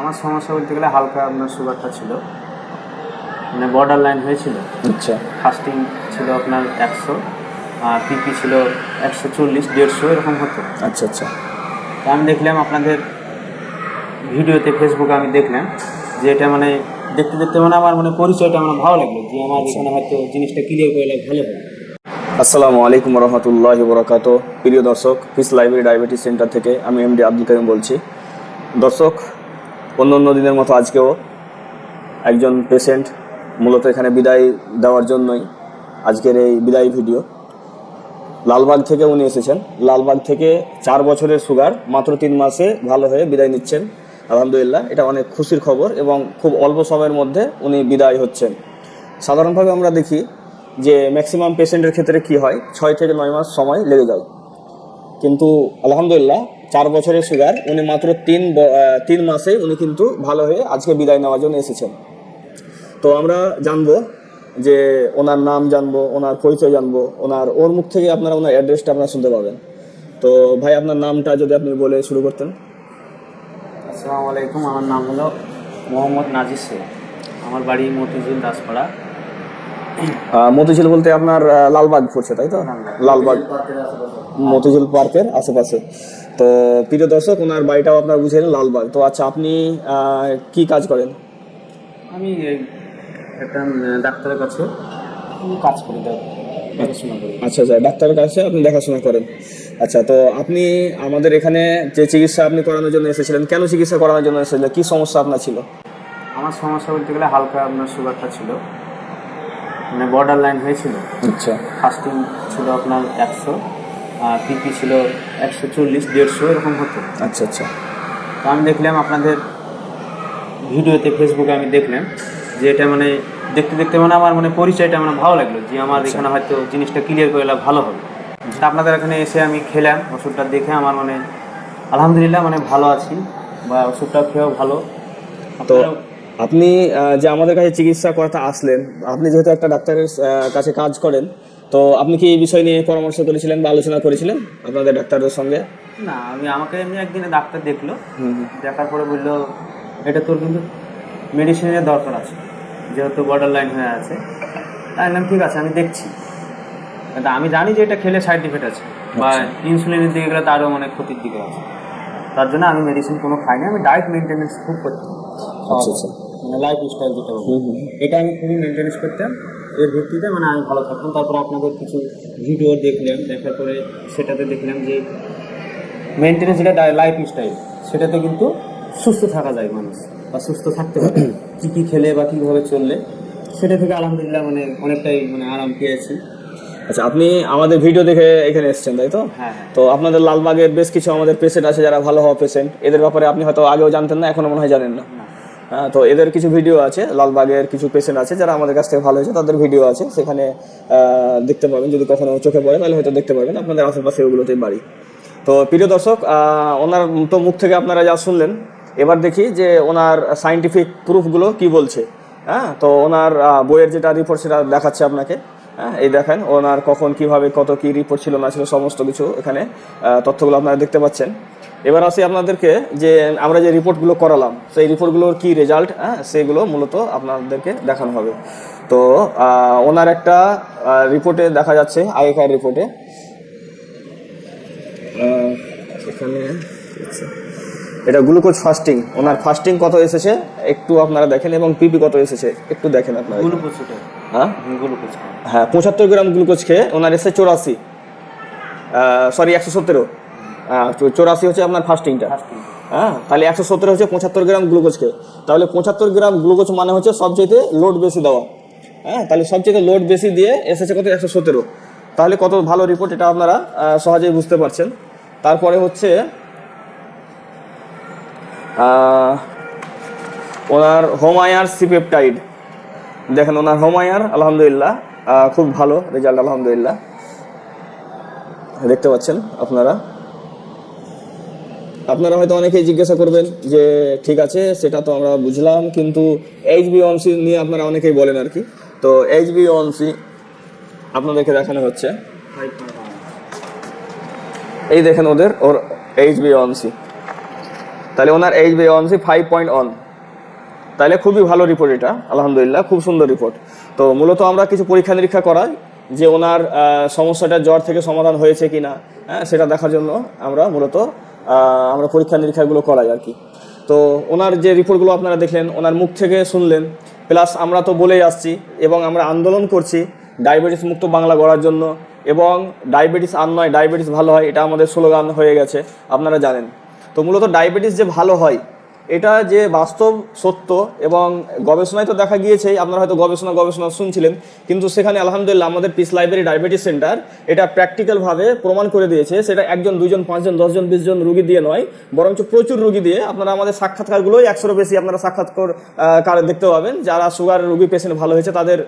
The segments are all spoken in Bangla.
আমার সমস্যা বলতে গেলে হালকা আপনার সুগারটা ছিল। মানে বর্ডার লাইন হয়েছিল। আচ্ছা। ফাস্টিং ছিল আপনার একশো আর পিপি ছিল একশো চল্লিশ দেড়শো এরকম হতো। আচ্ছা আচ্ছা। তো আমি দেখলাম আপনাদের ভিডিওতে ফেসবুকে আমি দেখলাম যে এটা মানে দেখতে দেখতে মানে আমার মানে পরিচয়টা আমার ভালো লাগল যে আমার এখানে হয়তো জিনিসটা ক্লিয়ার করলে ভালো হয় আসসালামু আলাইকুম রহমতুল্লাহ বরাকাত প্রিয় দর্শক পিস লাইব্রেরি ডায়াবেটিস সেন্টার থেকে আমি এমডি আব্দুল করিম বলছি। দর্শক অন্য অন্য দিনের মতো আজকেও একজন পেশেন্ট মূলত এখানে বিদায় দেওয়ার জন্যই আজকের এই বিদায় ভিডিও। লালবাগ থেকে উনি এসেছেন। লালবাগ থেকে চার বছরের সুগার, মাত্র তিন মাসে ভালো হয়ে বিদায় নিচ্ছেন। আলহামদুলিল্লাহ, এটা অনেক খুশির খবর এবং খুব অল্প সময়ের মধ্যে উনি বিদায় হচ্ছেন। সাধারণভাবে আমরা দেখি যে ম্যাক্সিমাম পেশেন্টের ক্ষেত্রে কি হয়? ছয় থেকে নয় মাস সময় লেগে যায়। কিন্তু আলহামদুলিল্লাহ চার বছরের সুগার উনি মাত্র তিন তিন মাসে উনি কিন্তু ভালো হয়ে আজকে বিদায় নেওয়ার জন্য এসেছেন। তো আমরা জানব যে ওনার নাম জানব, ওনার পরিচয় জানব, ওনার ওর মুখ থেকে আপনারা ওনার অ্যাড্রেসটা আপনারা শুনতে পাবেন। তো ভাই, আপনার নামটা যদি আপনি বলে শুরু করতেন। আসসালামু আলাইকুম, আমার নাম হলো মোহাম্মদ নাজির শেখ। আমার বাড়ি মতিঝিল, দাসপাড়া। মতিঝিল বলতে আপনার লালবাগ পড়ছে তাই তো? লালবাগ মতিঝিল পার্কের আশেপাশে। তো প্রিয় দর্শক ওনার বাড়িটাও আপনার বুঝেন লালবাগ। তো আচ্ছা আপনি কি কাজ করেন? আমি একটা ডাক্তারের কাছে কাজ করি আচ্ছা আচ্ছা ডাক্তারের কাছে আপনি দেখাশোনা করেন। আচ্ছা তো আপনি আমাদের এখানে যে চিকিৎসা আপনি করানোর জন্য এসেছিলেন কেন চিকিৎসা করানোর জন্য এসেছিলেন? কি সমস্যা আপনার ছিল? আমার সমস্যা বলতে গেলে হালকা আপনার সুগারটা ছিল। মানে বর্ডার লাইন হয়েছিল। আচ্ছা। ফাস্টিং ছিল আপনার একশো আর পিপি ছিল একশো চল্লিশ দেড়শো এরকম হতো। আচ্ছা আচ্ছা। তো আমি দেখলাম আপনাদের ভিডিওতে ফেসবুকে আমি দেখলাম যে এটা মানে দেখতে দেখতে মানে আমার মানে পরিচয়টা মানে ভালো লাগল যে আমার এখানে হয়তো জিনিসটা ক্লিয়ার করলে ভালো হবে। আপনাদের এখানে এসে আমি খেলাম ওষুধটা দেখে আমার মানে আলহামদুলিল্লাহ মানে ভালো আছি বা ওষুধটা খেয়েও ভালো। তো আপনি যে আমাদের কাছে চিকিৎসা করাতে আসলেন আপনি যেহেতু একটা ডাক্তারের কাছে কাজ করেন তো আপনি কি এই বিষয় নিয়ে পরামর্শ করেছিলেন বা আলোচনা করেছিলেন আপনাদের ডাক্তারদের সঙ্গে? না আমি আমাকে এমনি একদিনে ডাক্তার দেখল। দেখার পরে বলল এটা তোর কিন্তু মেডিসিনের দরকার আছে যেহেতু বর্ডার লাইন হয়ে আছে। তাই বললাম ঠিক আছে আমি দেখছি। কিন্তু আমি জানি যে এটা খেলে সাইড ইফেক্ট আছে বা ইনসুলিনের দিকে গেলে তারও অনেক ক্ষতির দিকে আছে। তার জন্য আমি মেডিসিন কোনো খাই না আমি ডায়েট মেনটেনেন্স খুব করতাম। আচ্ছা আচ্ছা। মানে লাইফ স্টাইল যেটা। এটা আমি খুবই মেনটেনেন্স করতাম। এর ভিত্তিতে মানে আমি ভালো থাকতাম। তারপর আপনাদের কিছু ভিডিও দেখলাম। দেখার পরে সেটাতে দেখলাম যে মেনটেনেন্স যেটা লাইফ স্টাইল সেটাতে কিন্তু সুস্থ থাকা যায় মানুষ বা সুস্থ থাকতে পারে কী কী খেলে বা কীভাবে চললে সেটা থেকে আলহামদুলিল্লাহ মানে অনেকটাই মানে আরাম পেয়েছি। আচ্ছা আপনি আমাদের ভিডিও দেখে এখানে এসেছেন তাই তো? হ্যাঁ হ্যাঁ। তো আপনাদের লালবাগের বেশ কিছু আমাদের পেশেন্ট আছে যারা ভালো হওয়া পেশেন্ট এদের ব্যাপারে আপনি হয়তো আগেও জানতেন না এখনও মনে হয় জানেন না। তো এদের কিছু ভিডিও আছে, লালবাগের কিছু পেশেন্ট আছে যারা আমাদের কাছ থেকে ভালো হয়েছে, তাদের ভিডিও আছে। সেখানে দেখতে পাবেন যদি কখনো চোখে পড়ে, তাহলে হয়তো দেখতে পাবেন আপনাদের আশেপাশে ওগুলোতেই বাড়ি। তো প্রিয় দর্শক ওনার তো মুখ থেকে আপনারা যা শুনলেন, এবার দেখি যে ওনার সাইন্টিফিক প্রুফগুলো কি বলছে। হ্যাঁ তো ওনার বইয়ের যেটা রিপোর্ট সেটা দেখাচ্ছে আপনাকে। হ্যাঁ এই দেখেন ওনার কখন কীভাবে কত কি রিপোর্ট ছিল না ছিল, সমস্ত কিছু এখানে তথ্যগুলো আপনারা দেখতে পাচ্ছেন। এবার আসি আপনাদেরকে যে আমরা যে রিপোর্টগুলো করালাম সেই রিপোর্টগুলোর কি রেজাল্ট হ্যাঁ সেগুলো মূলত আপনাদেরকে দেখানো হবে। তো ওনার একটা রিপোর্টে দেখা যাচ্ছে, আগেকার রিপোর্টে এখানে আচ্ছা। এটা গ্লুকোজ ফাস্টিং ওনার ফাস্টিং কত এসেছে? একটু আপনারা দেখেন, এবং পিপি কত এসেছে? একটু দেখেন আপনারা। হ্যাঁ? গ্লুকোজ হ্যাঁ পঁচাত্তর গ্রাম গ্লুকোজ খেয়ে ওনার এসে চৌরাশি। সরি একশো সতেরো চৌরাশি হচ্ছে আপনার ফাস্টিংটা ফাস্টিং হ্যাঁ তাহলে একশো সতেরো হচ্ছে পঁচাত্তর গ্রাম গ্লুকোজ খেয়ে। তাহলে পঁচাত্তর গ্রাম গ্লুকোজ মানে হচ্ছে সবচেয়ে লোড বেশি দেওয়া। হ্যাঁ তাহলে সবচেয়ে লোড বেশি দিয়ে এসেছে কত? একশো সতেরো তাহলে কত ভালো রিপোর্ট এটা আপনারা সহজেই বুঝতে পারছেন। তারপরে হচ্ছে ওনার হোমায়ার সিপেপটাইড। দেখেন ওনার হোমায়ার আলহামদুলিল্লাহ খুব ভালো রেজাল্ট আলহামদুলিল্লাহ। দেখতে পাচ্ছেন আপনারা? আপনারা হয়তো অনেকেই জিজ্ঞাসা করবেন যে, ঠিক আছে, সেটা তো আমরা বুঝলাম, কিন্তু এইচ বি অনসি নিয়ে আপনারা অনেকেই বলেন আর কি। তো এইচ বি অনসি আপনাদেরকে দেখানো হচ্ছে। এই দেখেন ওদের, ওর এইচ বি অনসি তাহলে ওনার H B one C five point one তাহলে খুবই ভালো রিপোর্ট এটা, আলহামদুলিল্লাহ, খুব সুন্দর রিপোর্ট তো মূলত আমরা কিছু পরীক্ষা নিরীক্ষা করাই, যে ওনার সমস্যাটা জ্বর থেকে সমাধান হয়েছে কি না হ্যাঁ সেটা দেখার জন্য আমরা মূলত আমরা পরীক্ষা নিরীক্ষাগুলো করাই আর কি। তো ওনার যে রিপোর্টগুলো আপনারা দেখলেন, ওনার মুখ থেকে শুনলেন প্লাস আমরা তো বলেই আসছি, এবং আমরা আন্দোলন করছি ডায়াবেটিস মুক্ত বাংলা গড়ার জন্য, এবং ডায়াবেটিস আর নয় ডায়াবেটিস ভালো হয়, এটা আমাদের স্লোগান হয়ে গেছে, আপনারা জানেন। তো মূলত ডায়াবেটিস যে ভালো হয় এটা যে বাস্তব সত্য এবং গবেষণায় তো দেখা গিয়েছেই, আপনারা হয়তো গবেষণা গবেষণা শুনছিলেন, কিন্তু সেখানে আলহামদুলিল্লাহ আমাদের পিস লাইব্রেরি ডায়াবেটিস সেন্টার এটা প্র্যাকটিক্যালভাবে প্রমাণ করে দিয়েছে। সেটা একজন দুজন পাঁচজন, দশজন, বিশজন রুগী দিয়ে নয়, বরঞ্চ প্রচুর রুগী দিয়ে আপনারা আমাদের সাক্ষাৎকারগুলোই একশোরও বেশি আপনারা সাক্ষাৎকার কার দেখতে পাবেন। যারা সুগার রুগী পেশেন্ট ভালো হয়েছে, তাদের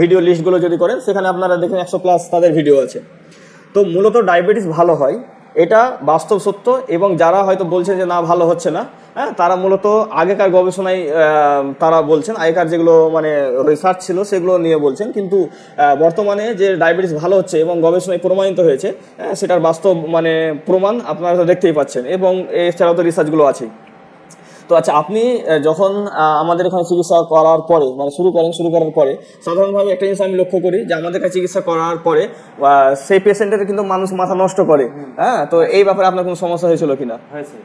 ভিডিও লিস্টগুলো যদি করেন, সেখানে আপনারা দেখেন একশো প্লাস তাদের ভিডিও আছে। তো মূলত ডায়াবেটিস ভালো হয়। এটা বাস্তব সত্য এবং যারা হয়তো বলছেন যে না ভালো হচ্ছে না হ্যাঁ তারা মূলত আগেকার গবেষণায় তারা বলছেন আগেকার যেগুলো মানে রিসার্চ ছিল সেগুলো নিয়ে বলছেন কিন্তু বর্তমানে যে ডায়াবেটিস ভালো হচ্ছে এবং গবেষণায় প্রমাণিত হয়েছে হ্যাঁ, সেটার বাস্তব মানে প্রমাণ আপনারা দেখতেই পাচ্ছেন এবং এছাড়াও তো রিসার্চগুলো আছেই। তো আচ্ছা আপনি যখন আমাদের এখানে চিকিৎসা করার পরে মানে শুরু করেন, শুরু করার পরে, সাধারণভাবে একটা জিনিস আমি লক্ষ্য করি যে আমাদের কাছে চিকিৎসা করার পরে সেই পেশেন্টের কিন্তু মানুষ মাথা নষ্ট করে। হ্যাঁ তো এই ব্যাপারে আপনার কোনো সমস্যা হয়েছিল কিনা? হয়েছে।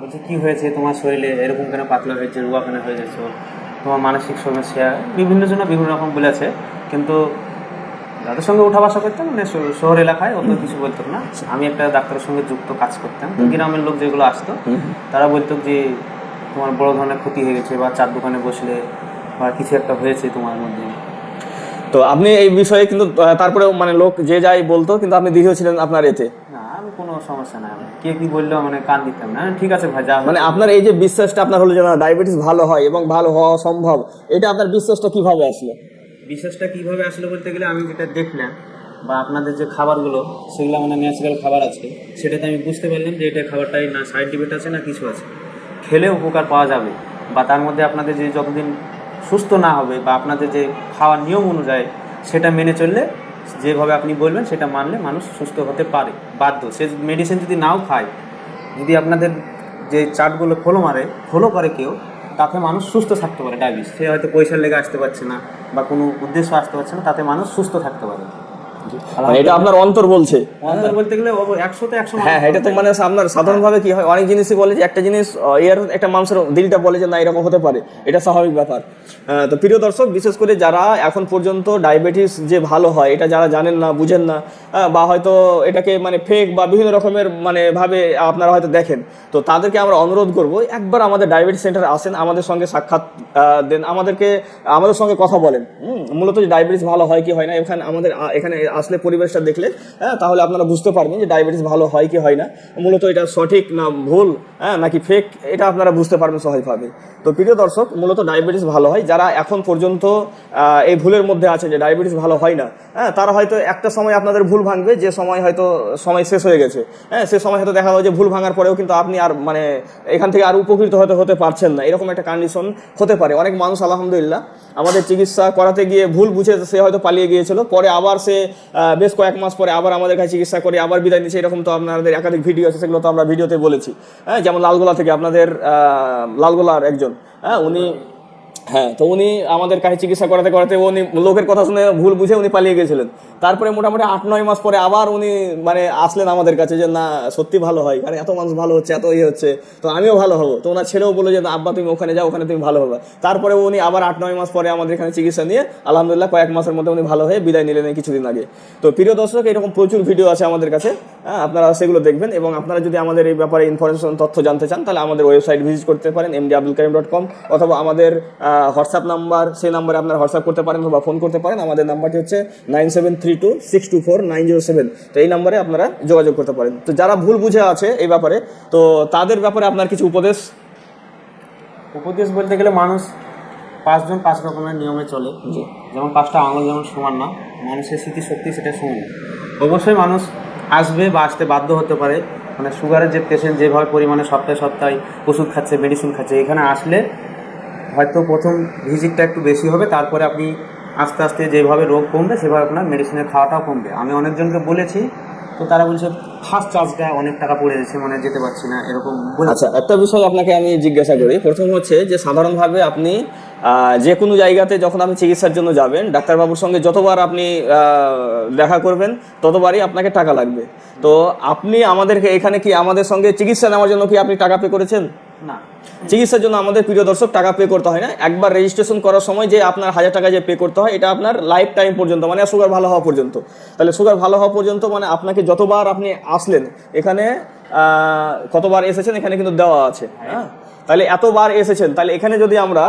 বলছে, কি হয়েছে? তোমার শরীরে এরকম কেন পাতলা হয়েছে? রুয়াখানা হয়ে যাচ্ছ তোমার মানসিক সমস্যা? বিভিন্ন জন্য বিভিন্ন রকম বলেছে। কিন্তু যাদের সঙ্গে উঠা বসা করতাম মানে শহর এলাকায় অত কিছু বলতো না। আমি একটা ডাক্তারের সঙ্গে যুক্ত কাজ করতাম। গ্রামের লোক যেগুলো আসতো তারা বলতো যে তোমার বড় ধরনের ক্ষতি হয়ে গেছে বা চার দোকানে বসলে বা কিছু একটা হয়েছে তোমার মধ্যে। তো আপনি এই বিষয়ে কিন্তু আহ, তারপরেও মানে লোক যে যাই বলতো কিন্তু আপনি দৃঢ় ছিলেন আপনার এতে। না আমি কোনো সমস্যা নাই। আমার। কে কি বলল মানে কান দিতাম না। ঠিক আছে ভাই যা মানে আপনার এই যে বিশ্বাসটা আপনার হলো যে ডায়াবেটিস ভালো হয় এবং ভালো হওয়া সম্ভব এটা আপনার বিশ্বাসটা কীভাবে আসলো? বিশেষটা কীভাবে আসলে বলতে গেলে আমি যেটা দেখলাম বা আপনাদের যে খাবারগুলো, সেগুলো মানে ন্যাচারাল খাবার আছে, সেটাতে আমি বুঝতে পারলাম যে এটা খাবারটাই না সাইড ইফেক্ট আছে না কিছু আছে। খেলে উপকার পাওয়া যাবে, বা তার মধ্যে আপনাদের যে যতদিন সুস্থ না হবে, বা আপনাদের যে খাওয়ার নিয়ম অনুযায়ী সেটা মেনে চললে, যেভাবে আপনি বলবেন সেটা মানলে মানুষ সুস্থ হতে পারে, বাধ্য। সে মেডিসিন যদি নাও খায়, যদি আপনাদের যে চাটগুলো ফলো মারে ফলো করে কেউ তাতে মানুষ সুস্থ থাকতে পারে, ডায়াবেটিস। সে হয়তো পয়সার লেগে আসতে পারছে না বা কোনো উদ্দেশ্য আসতে পারছে না, তাতে মানুষ সুস্থ থাকতে পারে। মানে এটা আপনার অন্তর বলছে। অন্তর বলতে গেলে একশোতে একশো হ্যাঁ এটা তো মানে আপনার সাধারণভাবে কি হয়? অনেক জিনিসই বলে যে একটা জিনিস এর একটা মানুষের দিলটা বলে যে না এরকম হতে পারে। এটা স্বাভাবিক ব্যাপার। তো প্রিয় দর্শক বিশেষ করে যারা এখন পর্যন্ত ডায়াবেটিস যে ভালো হয় এটা যারা জানেন না বুঝেন না বা হয়তো এটাকে মানে ফেক বা বিভিন্ন রকমের মানে ভাবে আপনারা হয়তো দেখেন তো তাদেরকে আমরা অনুরোধ করব একবার আমাদের ডায়াবেটিস সেন্টারে আসেন আমাদের সঙ্গে সাক্ষাৎ দেন আমাদেরকে আমাদের সঙ্গে কথা বলেন। হুম, মূলত ডায়াবেটিস ভালো হয় কি হয় না এখানে আমাদের এখানে আসলে পরিবেশটা দেখলে হ্যাঁ তাহলে আপনারা বুঝতে পারবেন যে ডায়াবেটিস ভালো হয় কি হয় না। মূলত এটা সঠিক না ভুল হ্যাঁ নাকি ফেক এটা আপনারা বুঝতে পারবেন সহজভাবে। তো প্রিয় দর্শক, মূলত ডায়াবেটিস ভালো হয়। যারা এখন পর্যন্ত এই ভুলের মধ্যে আছে যে ডায়াবেটিস ভালো হয় না হ্যাঁ তারা হয়তো একটা সময় আপনাদের ভুল ভাঙবে, যে সময় হয়তো সময় শেষ হয়ে গেছে। হ্যাঁ সে সময় হয়তো দেখা হয় যে ভুল ভাঙার পরেও কিন্তু আপনি আর মানে এখান থেকে আর উপকৃত হয়তো হতে পারছেন না। এরকম একটা কন্ডিশন হতে পারে। অনেক মানুষ, আলহামদুলিল্লাহ, আমাদের চিকিৎসা করাতে গিয়ে ভুল বুঝে সে হয়তো পালিয়ে গিয়েছিল, পরে আবার সে বেশ কয়েক মাস পরে আবার আমাদের কাছে চিকিৎসা করে আবার বিদায় নিচ্ছে, এরকম তো আপনাদের একাধিক ভিডিও আছে, সেগুলো তো আমরা ভিডিওতে বলেছি। হ্যাঁ যেমন লালগোলা থেকে আপনাদের লালগোলার একজন হ্যাঁ উনি হ্যাঁ তো উনি আমাদের কাছে চিকিৎসা করাতে করাতে উনি লোকের কথা শুনে ভুল বুঝে উনি পালিয়ে গেছিলেন। তারপরে মোটামুটি আট, নয় মাস পরে আবার উনি মানে আসলেন আমাদের কাছে যে, না, সত্যি ভালো হয়। আরে, এত মানুষ ভালো হচ্ছে, এত ইয়ে হচ্ছে, তো আমিও ভালো হব। তো ওনার ছেলেও বলে যে আব্বা, তুমি ওখানে যাও, ওখানে তুমি ভালো হবে। তারপরে উনি আবার আট, নয় মাস পরে আমাদের এখানে চিকিৎসা নিয়ে, আলহামদুলিল্লাহ, কয়েক মাসের মধ্যে উনি ভালো হয়ে বিদায় নিলেন কিছুদিন আগে। তো প্রিয় দর্শক, এরকম প্রচুর ভিডিও আছে আমাদের কাছে। হ্যাঁ আপনারা সেগুলো দেখবেন এবং আপনারা যদি আমাদের এই ব্যাপারে ইনফরমেশন তথ্য জানতে চান, তাহলে আমাদের ওয়েবসাইট ভিজিট করতে পারেন M MD Abdul Karim dot com অথবা আমাদের হোয়াটসঅ্যাপ নাম্বার সেই নাম্বারে আপনারা হোয়াটসঅ্যাপ করতে পারেন বা ফোন করতে পারেন। আমাদের নাম্বারটি হচ্ছে nine seven three two six two four nine zero seven. তো এই নাম্বারে আপনারা যোগাযোগ করতে পারেন। তো যারা ভুল বুঝে আছে এই ব্যাপারে তো তাদের ব্যাপারে আপনার কিছু উপদেশ? উপদেশ বলতে গেলে মানুষ পাঁচজন পাঁচ রকমের নিয়মে চলে। যেমন পাঁচটা আঙুল যেমন সমান না মানুষের স্মৃতিশক্তি সেটা সমান। অবশ্যই মানুষ আসবে বা আসতে বাধ্য হতে পারে। মানে সুগারের যে পেশেন্ট যেভাবে পরিমাণে সপ্তাহে সপ্তাহে ওষুধ খাচ্ছে মেডিসিন খাচ্ছে এখানে আসলে হয়তো প্রথম ভিজিটটা একটু বেশি হবে, তারপরে আপনি আস্তে আস্তে যেভাবে রোগ কমবে, সেভাবে আপনার মেডিসিনের খাওয়াটাও কমবে। আমি অনেকজনকে বলেছি, তো তারা বলছে ফার্স্ট চার্জটা অনেক টাকা পড়ে যাচ্ছে মানে যেতে পারছি না এরকম আচ্ছা একটা বিষয় আপনাকে আমি জিজ্ঞাসা করি। প্রথম হচ্ছে যে সাধারণভাবে আপনি যে কোনো জায়গাতে যখন আপনি চিকিৎসার জন্য যাবেন ডাক্তারবাবুর সঙ্গে যতবার আপনি দেখা করবেন ততবারই আপনাকে টাকা লাগবে। তো আপনি আমাদেরকে এখানে কি আমাদের সঙ্গে চিকিৎসা নেওয়ার জন্য কি আপনি টাকা পে করেছেন? না। চিকিৎসার জন্য আমাদের প্রিয় দর্শক টাকা পে করতে হয় না। একবার রেজিস্ট্রেশন করার সময় যে আপনার হাজার টাকা যে পে করতে হয় এটা আপনার লাইফ টাইম পর্যন্ত মানে সুগার ভালো হওয়া পর্যন্ত। তাহলে সুগার ভালো হওয়া পর্যন্ত মানে আপনাকে যতবার আপনি আসলেন। এখানে কতবার এসেছেন এখানে কিন্তু দেওয়া আছে। হ্যাঁ? তাহলে এতবার এসেছেন। তাহলে এখানে যদি আমরা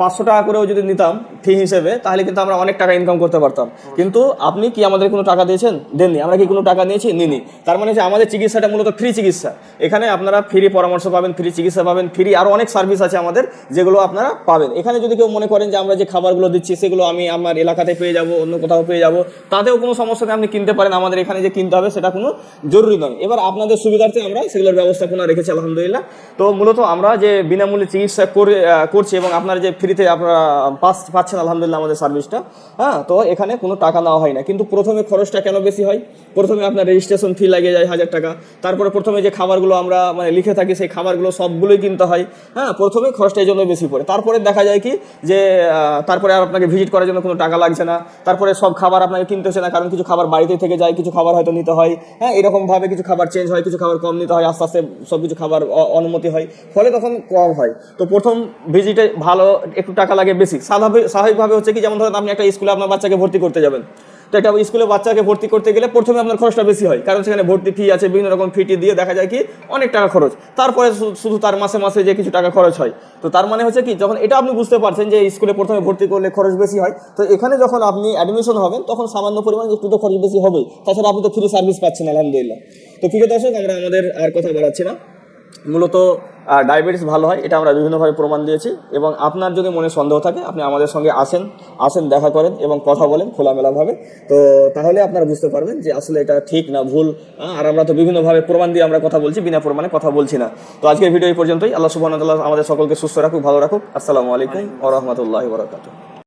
পাঁচশো টাকা করেও যদি নিতাম ফি হিসেবে, তাহলে কিন্তু আমরা অনেক টাকা ইনকাম করতে পারতাম। কিন্তু আপনি কি আমাদের কোনো টাকা দিয়েছেন? দেননি। আমরা কি কোনো টাকা নিয়েছি? নিনি তার মানে যে আমাদের চিকিৎসাটা মূলত ফ্রি চিকিৎসা। এখানে আপনারা ফ্রি পরামর্শ পাবেন ফ্রি চিকিৎসা পাবেন ফ্রি আরও অনেক সার্ভিস আছে আমাদের, যেগুলো আপনারা পাবেন। এখানে যদি কেউ মনে করেন যে আমরা যে খাবারগুলো দিচ্ছি, সেগুলো আমি আমার এলাকাতে পেয়ে যাব, অন্য কোথাও পেয়ে যাব, তাতেও কোনো সমস্যা নেই, আপনি কিনতে পারেন। আমাদের এখানে যে কিনতে হবে, সেটা কোনো জরুরি নয়। এবার আপনাদের সুবিধার্থে আমরা সেগুলোর ব্যবস্থাপনা রেখেছি, আলহামদুলিল্লাহ। তো মূলত আমরা যে বিনামূল্যে চিকিৎসা করে করছি এবং আপনারা যে ফ্রিতে আপনারা পাস- পাচ্ছেন, আলহামদুলিল্লাহ, আমাদের সার্ভিসটা হ্যাঁ তো এখানে কোনো টাকা নেওয়া হয় না। কিন্তু প্রথমে খরচটা কেন বেশি হয়? প্রথমে আপনার রেজিস্ট্রেশন ফি লাগে যায় হাজার টাকা। তারপরে প্রথমে যে খাবারগুলো আমরা মানে লিখে থাকি, সেই খাবারগুলো সবগুলোই কিনতে হয়। হ্যাঁ প্রথমে খরচটা এই জন্য বেশি পড়ে। তারপরে দেখা যায় কি, যে তারপরে আর আপনাকে ভিজিট করার জন্য কোনো টাকা লাগছে না। তারপরে সব খাবার আপনাকে কিনতে হচ্ছে না, কারণ কিছু খাবার বাড়িতে থেকে যায়, কিছু খাবার হয়তো নিতে হয়। হ্যাঁ এরকমভাবে কিছু খাবার চেঞ্জ হয়, কিছু খাবার কম নিতে হয়, আস্তে আস্তে সব কিছু খাবার অনুমতি হয়। ফলে তখন কম হয়। তো প্রথম ভিজিটে ভালো একটু টাকা লাগে বেশি। স্বাভাবিক স্বাভাবিকভাবে হচ্ছে কি, যেমন ধরেন আপনি একটা স্কুলে আপনার বাচ্চাকে ভর্তি করতে যাবেন। তো একটা স্কুলে বাচ্চাকে ভর্তি করতে গেলে প্রথমে আপনার খরচটা বেশি হয়। কারণ সেখানে ভর্তি ফি আছে, বিভিন্ন রকম ফিটি দিয়ে দেখা যায় কি, অনেক টাকা খরচ। তারপরে শুধু তার মাসে মাসে যে কিছু টাকা খরচ হয়। তো তার মানে হচ্ছে কি, যখন এটা আপনি বুঝতে পারছেন যে স্কুলে প্রথমে ভর্তি করলে খরচ বেশি হয়, তো এখানে যখন আপনি অ্যাডমিশন হবেন, তখন সামান্য পরিমাণ একটু তো খরচ বেশি হবেই। তাছাড়া আপনি তো ফ্রি সার্ভিস পাচ্ছেন, আলহামদুলিল্লাহ। তো প্রিয় দর্শক আমরা আমাদের আর কথা বাড়াচ্ছি না। মূলত ডায়াবেটিস ভালো হয়, এটা আমরা বিভিন্নভাবে প্রমাণ দিয়েছি এবং আপনার যদি মনে সন্দেহ থাকে, আপনি আমাদের সঙ্গে আসেন আসেন, দেখা করেন এবং কথা বলেন খোলামেলাভাবে। তো তাহলে আপনারা বুঝতে পারবেন যে আসলে এটা ঠিক না, ভুল আর আমরা তো বিভিন্নভাবে প্রমাণ দিয়ে আমরা কথা বলছি, বিনা প্রমাণে কথা বলছি না। তো আজকের ভিডিও এই পর্যন্তই। আল্লাহ সুবাহ আমাদের সকলকে সুস্থ রাখুক, ভালো রাখুক। আসসালামু আলাইকুম ও রহমতুল্লাহ বরাকাতুহ।